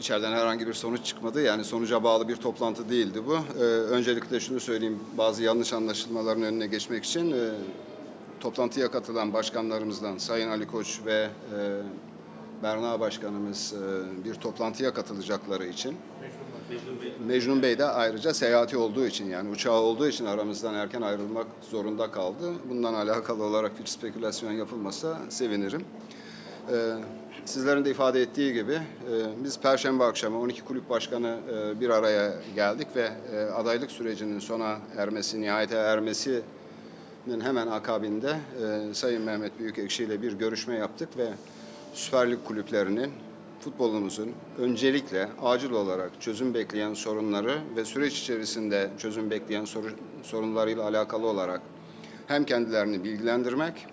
İçeriden herhangi bir sonuç çıkmadı. Yani sonuca bağlı bir toplantı değildi bu. Ee, öncelikle şunu söyleyeyim, bazı yanlış anlaşılmaların önüne geçmek için e, toplantıya katılan başkanlarımızdan Sayın Ali Koç ve Berna Başkanımız bir toplantıya katılacakları için Mecnun Bey de ayrıca seyahati olduğu için yani uçağı olduğu için aramızdan erken ayrılmak zorunda kaldı. Bundan alakalı olarak bir spekülasyon yapılmasa sevinirim. Ee, sizlerin de ifade ettiği gibi e, biz Perşembe akşamı 12 kulüp başkanı e, bir araya geldik ve e, adaylık sürecinin sona ermesi, nihayete ermesinin hemen akabinde Sayın Mehmet Büyükekşi ile bir görüşme yaptık ve Süper Lig kulüplerinin futbolumuzun öncelikle acil olarak çözüm bekleyen sorunları ve süreç içerisinde çözüm bekleyen soru- sorunlarıyla alakalı olarak hem kendilerini bilgilendirmek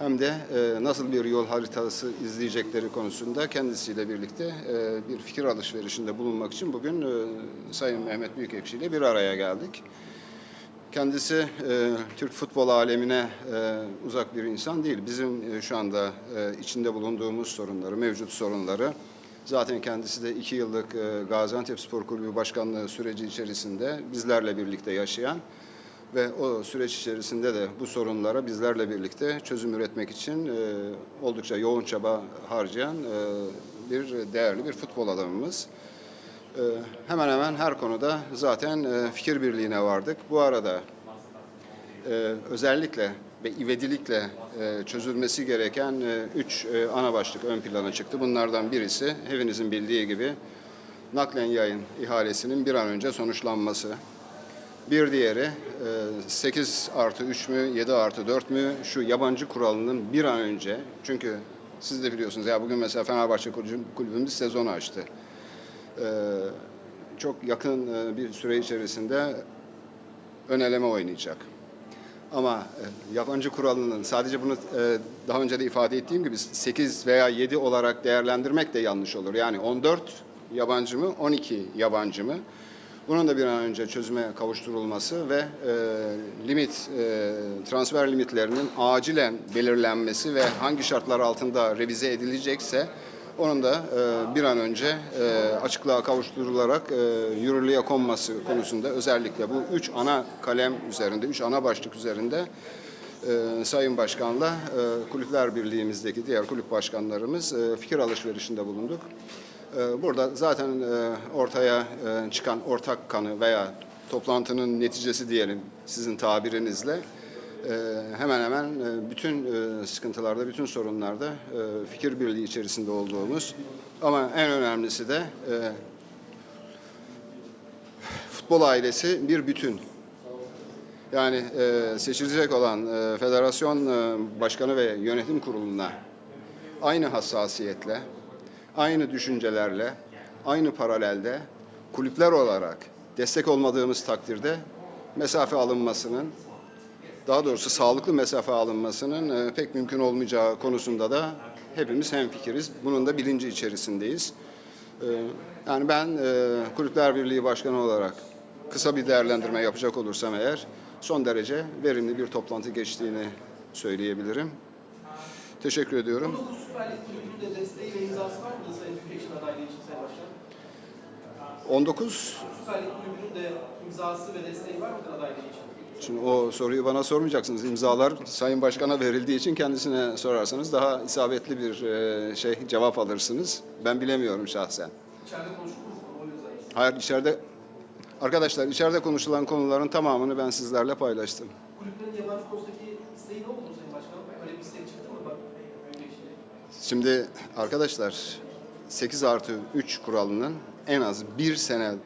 hem de e, nasıl bir yol haritası izleyecekleri konusunda kendisiyle birlikte e, bir fikir alışverişinde bulunmak için bugün e, Sayın Mehmet Büyükekşi ile bir araya geldik. Kendisi Türk futbol alemine uzak bir insan değil. Bizim şu anda içinde bulunduğumuz sorunları, mevcut sorunları zaten kendisi de iki yıllık Gaziantep Spor Kulübü Başkanlığı süreci içerisinde bizlerle birlikte yaşayan ve o süreç içerisinde de bu sorunlara bizlerle birlikte çözüm üretmek için e, oldukça yoğun çaba harcayan e, bir değerli bir futbol adamımız. Ee, hemen hemen her konuda zaten e, fikir birliğine vardık. Bu arada e, özellikle ve ivedilikle e, çözülmesi gereken e, üç e, ana başlık ön plana çıktı. Bunlardan birisi hepinizin bildiği gibi naklen yayın ihalesinin bir an önce sonuçlanması. Bir diğeri e, 8 artı 3 mü 7 artı 4 mü şu yabancı kuralının bir an önce çünkü siz de biliyorsunuz ya bugün mesela Fenerbahçe kulübü- kulübümüz sezonu açtı. Ee, çok yakın e, bir süre içerisinde ön eleme oynayacak. Ama e, yabancı kuralının sadece bunu e, daha önce de ifade ettiğim gibi 8 veya 7 olarak değerlendirmek de yanlış olur. Yani 14 yabancı mı, 12 yabancı mı? Bunun da bir an önce çözüme kavuşturulması ve e, limit e, transfer limitlerinin acilen belirlenmesi ve hangi şartlar altında revize edilecekse onun da e, bir an önce e, açıklığa kavuşturularak e, yürürlüğe konması konusunda özellikle bu üç ana kalem üzerinde, üç ana başlık üzerinde e, Sayın Başkan'la e, Kulüpler Birliği'mizdeki diğer kulüp başkanlarımız e, fikir alışverişinde bulunduk. E, burada zaten e, ortaya e, çıkan ortak kanı veya toplantının neticesi diyelim sizin tabirinizle ee, hemen hemen e, bütün e, sıkıntılarda, bütün sorunlarda e, fikir birliği içerisinde olduğumuz ama en önemlisi de e, futbol ailesi bir bütün. Yani e, seçilecek olan e, federasyon e, başkanı ve yönetim kuruluna aynı hassasiyetle, aynı düşüncelerle, aynı paralelde kulüpler olarak destek olmadığımız takdirde mesafe alınmasının daha doğrusu sağlıklı mesafe alınmasının e, pek mümkün olmayacağı konusunda da hepimiz hemfikiriz. Bunun da bilinci içerisindeyiz. E, yani ben e, Kulüpler Birliği Başkanı olarak kısa bir değerlendirme yapacak olursam eğer son derece verimli bir toplantı geçtiğini söyleyebilirim. Teşekkür ediyorum. 19 Süper Lig kulübünün de desteği ve imzası var mı Sayın Büyükekşi'nin adaylığı için Sayın Başkan? 19 Süper Lig kulübünün de imzası ve desteği var mıdır adaylığı için? Şimdi o soruyu bana sormayacaksınız. İmzalar Sayın Başkan'a verildiği için kendisine sorarsanız daha isabetli bir e, şey cevap alırsınız. Ben bilemiyorum şahsen. İçeride konuşulur mu? O yüzden. Hayır içeride arkadaşlar içeride konuşulan konuların tamamını ben sizlerle paylaştım. Kulüplerin yabancı konusundaki isteği ne oldu Sayın Başkanım? Öyle bir istek çıktı mı bak Büyükekşi'ye? Şimdi arkadaşlar 8 artı 3 kuralının en az bir senelik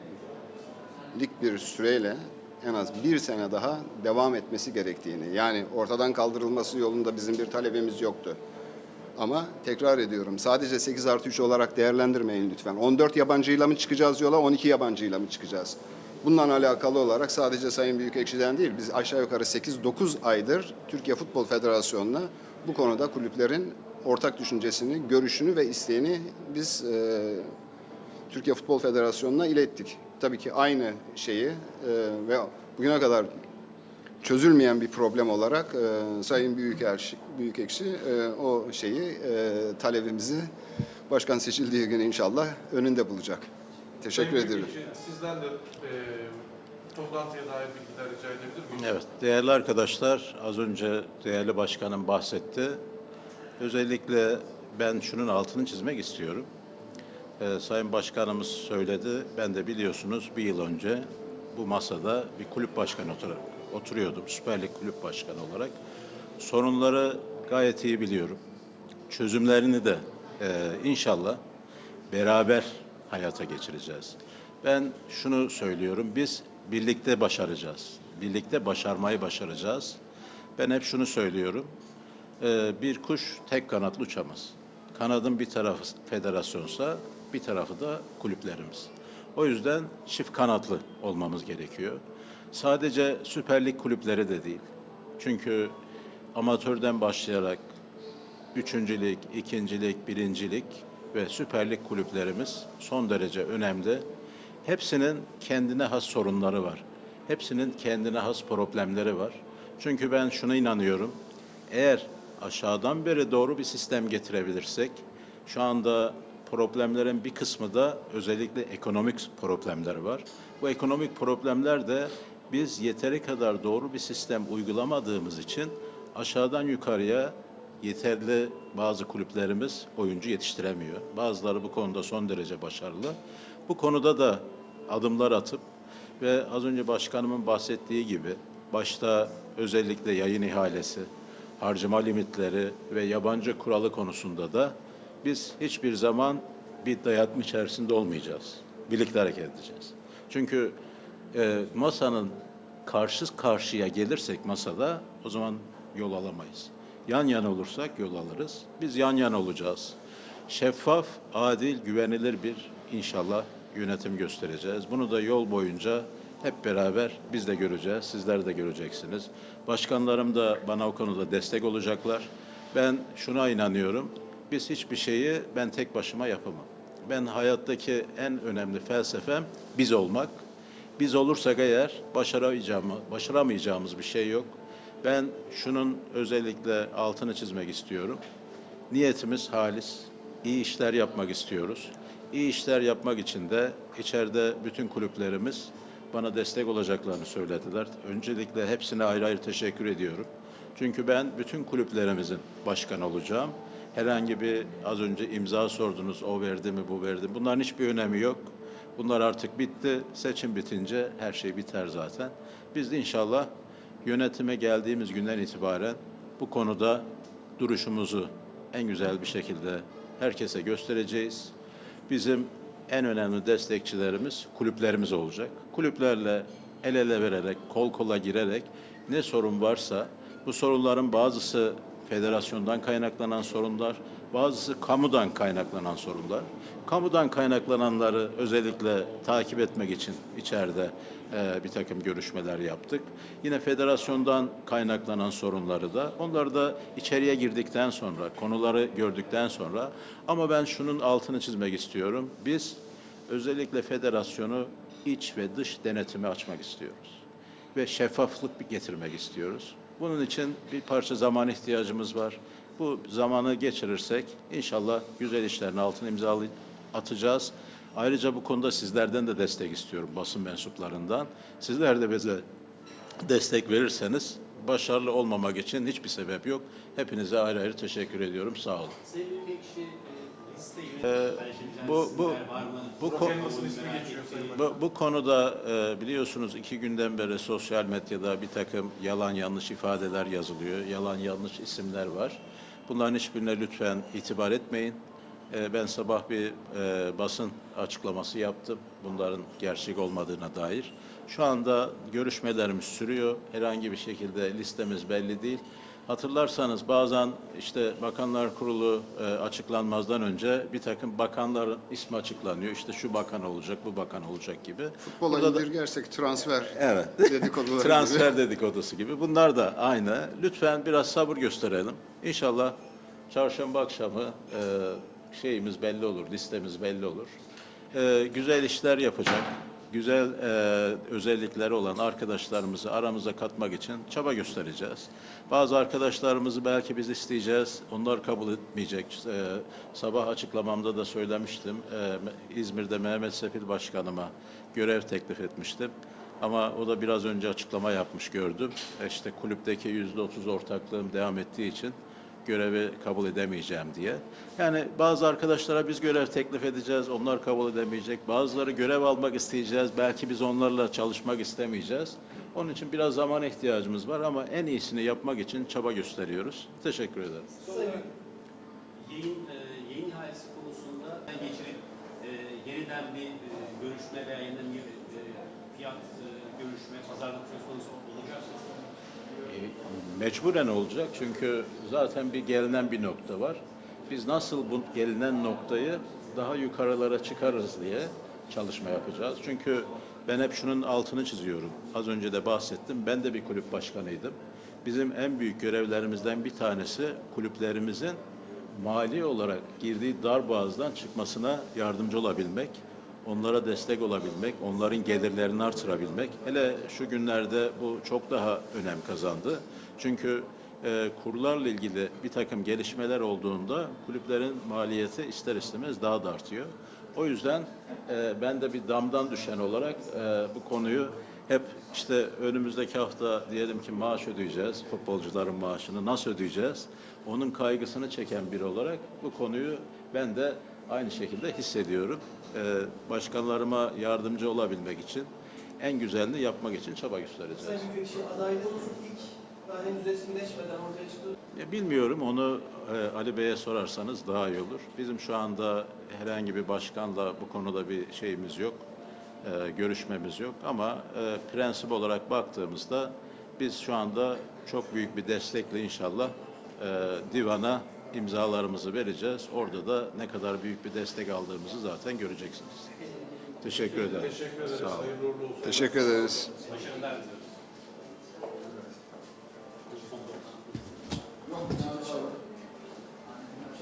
bir süreyle en az bir sene daha devam etmesi gerektiğini yani ortadan kaldırılması yolunda bizim bir talebimiz yoktu. Ama tekrar ediyorum sadece 8 artı 3 olarak değerlendirmeyin lütfen. 14 yabancıyla mı çıkacağız yola 12 yabancıyla mı çıkacağız? Bundan alakalı olarak sadece Sayın Büyükekşi'den değil biz aşağı yukarı 8-9 aydır Türkiye Futbol Federasyonu'na bu konuda kulüplerin ortak düşüncesini, görüşünü ve isteğini biz e, Türkiye Futbol Federasyonu'na ilettik. Tabii ki aynı şeyi e, ve bugüne kadar çözülmeyen bir problem olarak e, Sayın Büyükelçi, Büyükekşi e, o şeyi e, talebimizi başkan seçildiği gün inşallah önünde bulacak. Teşekkür Sayın ederim. Büyükekşi, Sizden de e, toplantıya dair bilgiler rica edebilir miyim? Evet, değerli arkadaşlar, az önce değerli başkanım bahsetti. Özellikle ben şunun altını çizmek istiyorum. Ee, Sayın Başkanımız söyledi, ben de biliyorsunuz bir yıl önce bu masada bir kulüp başkanı otur oturuyordum, Süper Lig kulüp başkanı olarak. Sorunları gayet iyi biliyorum. Çözümlerini de e, inşallah beraber hayata geçireceğiz. Ben şunu söylüyorum, biz birlikte başaracağız. Birlikte başarmayı başaracağız. Ben hep şunu söylüyorum, bir kuş tek kanatlı uçamaz. Kanadın bir tarafı federasyonsa bir tarafı da kulüplerimiz. O yüzden çift kanatlı olmamız gerekiyor. Sadece Süper Lig kulüpleri de değil. Çünkü amatörden başlayarak Üçüncülük, ikincilik, birincilik ve Süper Lig kulüplerimiz son derece önemli. Hepsinin kendine has sorunları var. Hepsinin kendine has problemleri var. Çünkü ben şuna inanıyorum. Eğer aşağıdan beri doğru bir sistem getirebilirsek, şu anda problemlerin bir kısmı da özellikle ekonomik problemler var. Bu ekonomik problemler de biz yeteri kadar doğru bir sistem uygulamadığımız için aşağıdan yukarıya yeterli bazı kulüplerimiz oyuncu yetiştiremiyor. Bazıları bu konuda son derece başarılı. Bu konuda da adımlar atıp ve az önce başkanımın bahsettiği gibi başta özellikle yayın ihalesi, harcama limitleri ve yabancı kuralı konusunda da biz hiçbir zaman bir dayatma içerisinde olmayacağız. Birlikte hareket edeceğiz. Çünkü e, masanın karşı karşıya gelirsek masada o zaman yol alamayız. Yan yana olursak yol alırız. Biz yan yana olacağız. Şeffaf, adil, güvenilir bir inşallah yönetim göstereceğiz. Bunu da yol boyunca hep beraber biz de göreceğiz, sizler de göreceksiniz. Başkanlarım da bana o konuda destek olacaklar. Ben şuna inanıyorum, biz hiçbir şeyi ben tek başıma yapamam. Ben hayattaki en önemli felsefem biz olmak. Biz olursak eğer başaramayacağımız, başaramayacağımız bir şey yok. Ben şunun özellikle altını çizmek istiyorum. Niyetimiz halis. İyi işler yapmak istiyoruz. İyi işler yapmak için de içeride bütün kulüplerimiz bana destek olacaklarını söylediler. Öncelikle hepsine ayrı ayrı teşekkür ediyorum. Çünkü ben bütün kulüplerimizin başkanı olacağım. Herhangi bir az önce imza sordunuz, o verdi mi, bu verdi mi? Bunların hiçbir önemi yok. Bunlar artık bitti. Seçim bitince her şey biter zaten. Biz de inşallah yönetime geldiğimiz günden itibaren bu konuda duruşumuzu en güzel bir şekilde herkese göstereceğiz. Bizim en önemli destekçilerimiz kulüplerimiz olacak. Kulüplerle el ele vererek, kol kola girerek ne sorun varsa bu sorunların bazısı federasyondan kaynaklanan sorunlar, bazısı kamudan kaynaklanan sorunlar. Kamudan kaynaklananları özellikle takip etmek için içeride e, bir takım görüşmeler yaptık. Yine federasyondan kaynaklanan sorunları da onları da içeriye girdikten sonra, konuları gördükten sonra ama ben şunun altını çizmek istiyorum. Biz özellikle federasyonu iç ve dış denetime açmak istiyoruz ve şeffaflık getirmek istiyoruz. Bunun için bir parça zaman ihtiyacımız var. Bu zamanı geçirirsek inşallah güzel işlerin altına imzalı atacağız. Ayrıca bu konuda sizlerden de destek istiyorum basın mensuplarından. Sizler de bize destek verirseniz başarılı olmamak için hiçbir sebep yok. Hepinize ayrı ayrı teşekkür ediyorum. Sağ olun. Sayın Büyükekşi e, liste Bu bu bu Sayın Bu, bu konuda e, biliyorsunuz iki günden beri sosyal medyada bir takım yalan yanlış ifadeler yazılıyor. Yalan yanlış isimler var. Bunların hiçbirine lütfen itibar etmeyin. E, ben sabah bir e, basın açıklaması yaptım. Bunların gerçek olmadığına dair. Şu anda görüşmelerimiz sürüyor. Herhangi bir şekilde listemiz belli değil. Hatırlarsanız bazen işte Bakanlar Kurulu e, açıklanmazdan önce bir takım bakanların ismi açıklanıyor. İşte şu bakan olacak, bu bakan olacak gibi. Futbola Burada da- indirgersek transfer Evet. dedikoduları gibi. Transfer dedikodusu gibi. Bunlar da aynı. Lütfen biraz sabır gösterelim. İnşallah çarşamba akşamı e, şeyimiz belli olur, listemiz belli olur. E, güzel işler yapacak, güzel e, özellikleri olan arkadaşlarımızı aramıza katmak için çaba göstereceğiz. Bazı arkadaşlarımızı belki biz isteyeceğiz, onlar kabul etmeyecek. E, sabah açıklamamda da söylemiştim. E, İzmir'de Mehmet Sefil Başkanıma görev teklif etmiştim. Ama o da biraz önce açıklama yapmış gördüm. E, İşte kulüpteki yüzde otuz ortaklığım devam ettiği için görevi kabul edemeyeceğim diye. Yani bazı arkadaşlara biz görev teklif edeceğiz, onlar kabul edemeyecek. Bazıları görev almak isteyeceğiz, belki biz onlarla çalışmak istemeyeceğiz. Onun için biraz zaman ihtiyacımız var ama en iyisini yapmak için çaba gösteriyoruz. Teşekkür ederim. Sayın yayın e, yayın ihalesi konusunda geçirip e, yeniden bir e, görüşme veya yeniden bir e, fiyat e, görüşme, pazarlık söz konusu olacak? Mecburen olacak çünkü zaten bir gelinen bir nokta var. Biz nasıl bu gelinen noktayı daha yukarılara çıkarız diye çalışma yapacağız. Çünkü ben hep şunun altını çiziyorum. Az önce de bahsettim. Ben de bir kulüp başkanıydım. Bizim en büyük görevlerimizden bir tanesi kulüplerimizin mali olarak girdiği dar boğazdan çıkmasına yardımcı olabilmek onlara destek olabilmek, onların gelirlerini artırabilmek. Hele şu günlerde bu çok daha önem kazandı. Çünkü e, kurlarla ilgili bir takım gelişmeler olduğunda kulüplerin maliyeti ister istemez daha da artıyor. O yüzden e, ben de bir damdan düşen olarak e, bu konuyu hep işte önümüzdeki hafta diyelim ki maaş ödeyeceğiz, futbolcuların maaşını nasıl ödeyeceğiz? Onun kaygısını çeken biri olarak bu konuyu ben de aynı şekilde hissediyorum. Ee, başkanlarıma yardımcı olabilmek için en güzelini yapmak için çaba göstereceğiz. Sayın Büyükekşi adaylığınız ilk daha henüz resimleşmeden ortaya çıktı. Ya bilmiyorum onu e, Ali Bey'e sorarsanız daha iyi olur. Bizim şu anda herhangi bir başkanla bu konuda bir şeyimiz yok, e, görüşmemiz yok. Ama e, prensip olarak baktığımızda biz şu anda çok büyük bir destekle inşallah divana imzalarımızı vereceğiz. Orada da ne kadar büyük bir destek aldığımızı zaten göreceksiniz. Teşekkür ederim. Teşekkür ederiz. Sağ olun. Teşekkür ederiz.